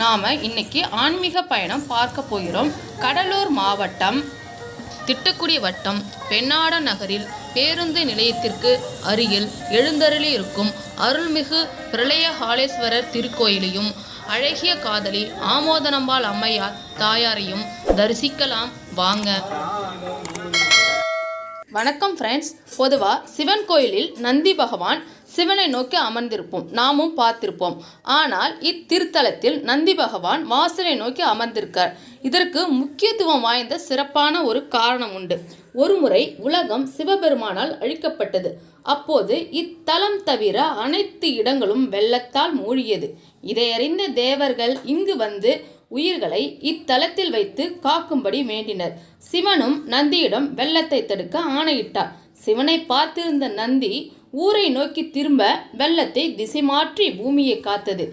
நாம் இன்னைக்கு ஆன்மீக பயணம் பார்க்க போகிறோம். கடலூர் மாவட்டம் திட்டுக்குடி வட்டம் பெண்ணாட நகரில் பேருந்து நிலையத்திற்கு அருகில் எழுந்தருளி இருக்கும் அருள்மிகு பிரளயஹாலேஸ்வரர் திருக்கோயிலையும் அழகிய காதலி ஆமோதனம்பாள் அம்மையார் தாயாரையும் தரிசிக்கலாம். வாங்க. வணக்கம் ஃப்ரெண்ட்ஸ் பொதுவாக சிவன் கோயிலில் நந்தி பகவான் சிவனை நோக்கி அமர்ந்திருப்போம். நாமும் பார்த்திருப்போம். ஆனால் இத்திருத்தலத்தில் நந்தி பகவான் வாசலை நோக்கி அமர்ந்திருக்கார். இதற்கு முக்கியத்துவம் வாய்ந்த சிறப்பான ஒரு காரணம் உண்டு. ஒருமுறை உலகம் சிவபெருமானால் அழிக்கப்பட்டது. அப்போது இத்தலம் தவிர அனைத்து இடங்களும் வெள்ளத்தால் மூழ்கியது. இதையறிந்த தேவர்கள் இங்கு வந்து உயிர்களை இத்தலத்தில் வைத்து காக்கும்படி வேண்டினர். சிவனும் நந்தியிடம் வெள்ளத்தை தடுக்க ஆணையிட்டார். சிவனை பார்த்திருந்த நந்தி ஊரை நோக்கி திரும்ப வெள்ளத்தை திசை மாற்றி பூமியை காத்தது.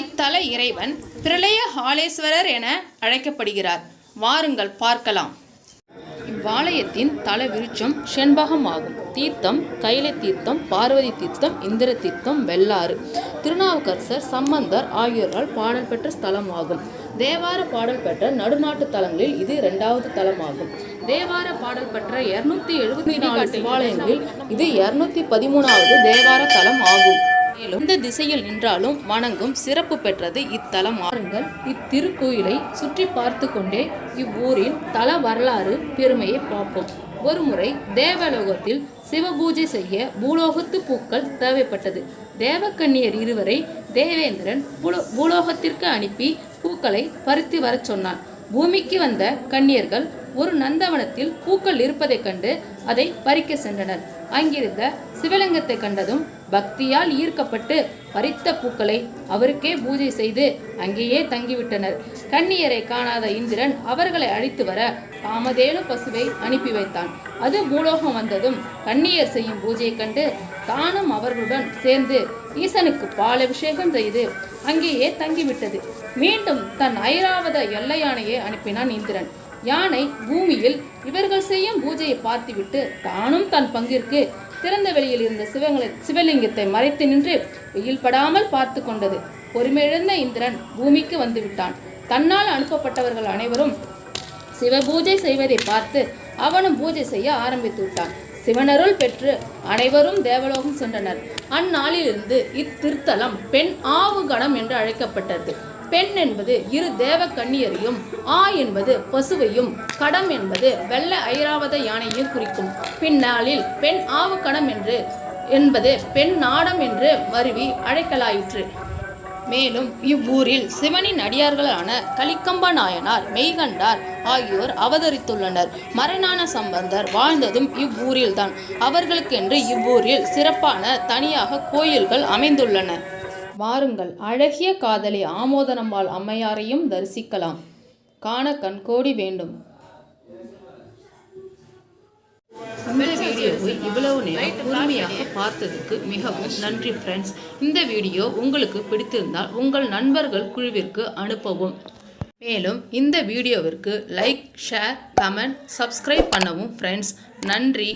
இத்தல இறைவன் பிரளய ஹாலேஸ்வரர் என அழைக்கப்படுகிறார். வாருங்கள் பார்க்கலாம். இவ்வாலயத்தின் தல விருட்சம் செண்பகம் ஆகும் தீர்த்தம் கைலை தீர்த்தம் பார்வதி தீர்த்தம் இந்திர தீர்த்தம் வெள்ளாறு. திருநாவுக்கரசர் சம்பந்தர் ஆகியோரால் பாடல் பெற்ற ஸ்தலம் ஆகும் தேவார பாடல் பெற்ற நடுநாட்டு தலங்களில் இது இரண்டாவது தலமாகும். தேவார பாடல் பெற்ற இருநூத்தி எழுபத்தி நாலு சிவாலயங்களில் இது இருநூத்தி பதிமூணாவது தேவார தலம் ஆகும். மேலும் இந்த திசையில் நின்றாலும் வணங்கும் சிறப்பு பெற்றது இத்தலம். ஆறுங்கள் இத்திருக்கோயிலை சுற்றி பார்த்து கொண்டே இவ்வூரின் தல வரலாறு பெருமையை பார்ப்போம். ஒருமுறை தேவலோகத்தில் சிவபூஜை செய்ய பூலோகத்து பூக்கள் தேவைப்பட்டது. தேவக்கண்ணியர் இருவரை தேவேந்திரன் பூலோகத்திற்கு அனுப்பி பூக்களை பருத்தி வரச் சொன்னான் பூமிக்கு வந்த கண்ணியர்கள் ஒரு நந்தவனத்தில் பூக்கள் இருப்பதைக் கண்டு அதை பறிக்க சென்றனர். அங்கிருந்த சிவலிங்கத்தை கண்டதும் பக்தியால் ஈர்க்கப்பட்டு பறித்த பூக்களை அவருக்கே பூஜை செய்து அங்கேயே தங்கிவிட்டனர். கன்னியரை காணாத இந்திரன் அவர்களை அழைத்து வர காமதேனு பசுவை அனுப்பி வைத்தான். அது பூலோகம் வந்ததும் கன்னியர் செய்யும் பூஜையை கண்டு தானும் அவர்களுடன் சேர்ந்து ஈசனுக்கு பால் அபிஷேகம் செய்து அங்கேயே தங்கிவிட்டது. மீண்டும் தன் ஐராவத எல்லையானையை அனுப்பினான் இந்திரன். யானை பூமியில் இவர்கள் செய்யும் பூஜையை பார்த்துவிட்டு தானும் தன் பங்கிற்கு திறந்த வெளியில் இருந்த சிவங்களை சிவலிங்கத்தை மறைத்து நின்று வெயில் படாமல் பார்த்து கொண்டது. பொறுமையிழந்த இந்திரன் பூமிக்கு வந்துவிட்டான் தன்னால் அனுப்பப்பட்டவர்கள் அனைவரும் சிவ பூஜை செய்வதை பார்த்து அவனும் பூஜை செய்ய ஆரம்பித்து விட்டான். சிவனருள் பெற்று அனைவரும் தேவலோகம் சென்றனர். அந்நாளிலிருந்து இத்திருத்தலம் பெண் ஆவுகணம் என்று அழைக்கப்பட்டது. பெண் என்பது இரு தேவ கண்ணியரையும் ஆ என்பது பசுவையும் கடம் என்பது வெள்ள ஐராவத யானையையும் குறிக்கும். பின்னாளில் பெண் ஆவு கடம் என்று என்பது பெண் நாடம் என்று மருவி அழைக்கலாயிற்று. மேலும் இவ்வூரில் சிவனின் அடியார்களான கலிக்கம்ப நாயனார் மெய்கண்டார் ஆகியோர் அவதரித்துள்ளனர். மறைஞான சம்பந்தர் வாழ்ந்ததும் இவ்வூரில்தான். அவர்களுக்கென்று இவ்வூரில் சிறப்பான தனியாக கோயில்கள் அமைந்துள்ளன. வாருங்கள். அழகிய காதலி ஆமோதனம்மாள் அம்மையாரையும் தரிசிக்கலாம். காண கண்கோடி வேண்டும். இந்த வீடியோவை இவ்வளவு நேரம் பொறுமையாக பார்த்ததுக்கு மிகவும் நன்றி ஃப்ரெண்ட்ஸ் இந்த வீடியோ உங்களுக்கு பிடித்திருந்தால் உங்கள் நண்பர்கள் குழுவிற்கு அனுப்பவும். மேலும் இந்த வீடியோவிற்கு லைக் ஷேர் கமெண்ட் சப்ஸ்கிரைப் பண்ணவும் ஃப்ரெண்ட்ஸ் நன்றி.